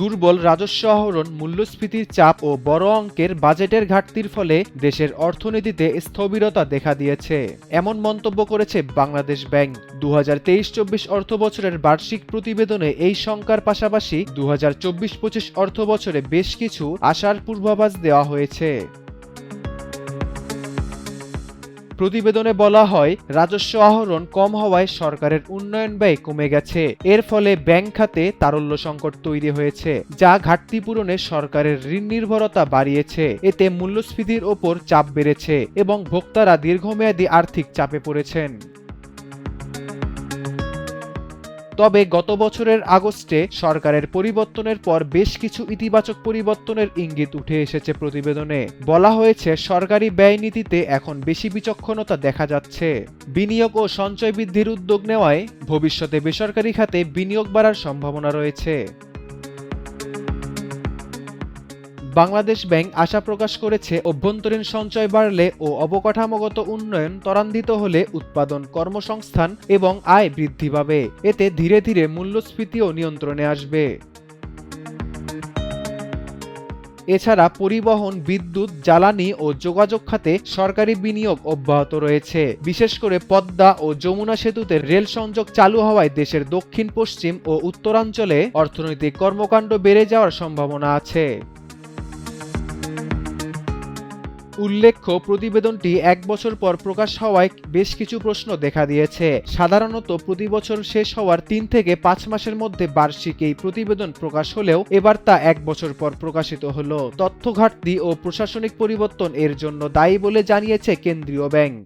দুর্বল রাজস্ব আহরণ, মূল্যস্ফীতির চাপ ও বড় অঙ্কের বাজেটের ঘাটতির ফলে দেশের অর্থনীতিতে স্থবিরতা দেখা দিয়েছে। এমন মন্তব্য করেছে বাংলাদেশ ব্যাংক। দু হাজার তেইশ চব্বিশ অর্থ বছরের বার্ষিক প্রতিবেদনে এই শঙ্কার পাশাপাশি দু হাজার চব্বিশ পঁচিশ অর্থ বছরে বেশ কিছু আশার পূর্বাভাস দেওয়া হয়েছে। প্রতিবেদনে বলা হয়, রাজস্ব আহরণ কম হওয়ায় সরকারের উন্নয়ন ব্যয় কমে গেছে। এর ফলে ব্যাংক খাতে তারল্য সংকট তৈরি হয়েছে, যা ঘাটতি পূরণে সরকারের ঋণ নির্ভরতা বাড়িয়েছে। এতে মূল্যস্ফীতির ওপর চাপ বেড়েছে এবং ভোক্তারা দীর্ঘমেয়াদী আর্থিক চাপে পড়েছেন। তবে গত বছরের আগস্টে সরকারের পরিবর্তনের পর বেশ কিছু ইতিবাচক পরিবর্তনের ইঙ্গিত উঠে এসেছে প্রতিবেদনে। বলা হয়েছে, সরকারি ব্যয় নীতিতে এখন বেশি বিচক্ষণতা দেখা যাচ্ছে। বিনিয়োগ ও সঞ্চয় বৃদ্ধির উদ্যোগ নেওয়ায় ভবিষ্যতে বেসরকারি খাতে বিনিয়োগ বাড়ার সম্ভাবনা রয়েছে। বাংলাদেশ ব্যাংক আশা প্রকাশ করেছে অভ্যন্তরীণ সঞ্চয় বাড়লে ও অবকাঠামোগত উন্নয়ন ত্বরান্বিত হলে উৎপাদন কর্মসংস্থান এবং আয় বৃদ্ধি পাবে। এতে ধীরে ধীরে মূল্যস্ফীতিও নিয়ন্ত্রণে আসবে। এছাড়া পরিবহন, বিদ্যুৎ, জ্বালানি ও যোগাযোগ খাতে সরকারি বিনিয়োগ অব্যাহত রয়েছে। বিশেষ করে পদ্মা ও যমুনা সেতুতে রেল সংযোগ চালু হওয়ায় দেশের দক্ষিণ, পশ্চিম ও উত্তরাঞ্চলে অর্থনৈতিক কর্মকাণ্ড বেড়ে যাওয়ার সম্ভাবনা আছে। উল্লেখ্য, প্রতিবেদনটি এক বছর পর প্রকাশ হওয়ায় বেশ কিছু প্রশ্ন দেখা দিয়েছে। সাধারণত প্রতি বছর শেষ হওয়ার তিন থেকে পাঁচ মাসের মধ্যে বার্ষিক এই প্রতিবেদন প্রকাশ হলেও এবার তা এক বছর পর প্রকাশিত হল। তথ্য ঘাটতি ও প্রশাসনিক পরিবর্তন এর জন্য দায়ী বলে জানিয়েছে কেন্দ্রীয় ব্যাংক।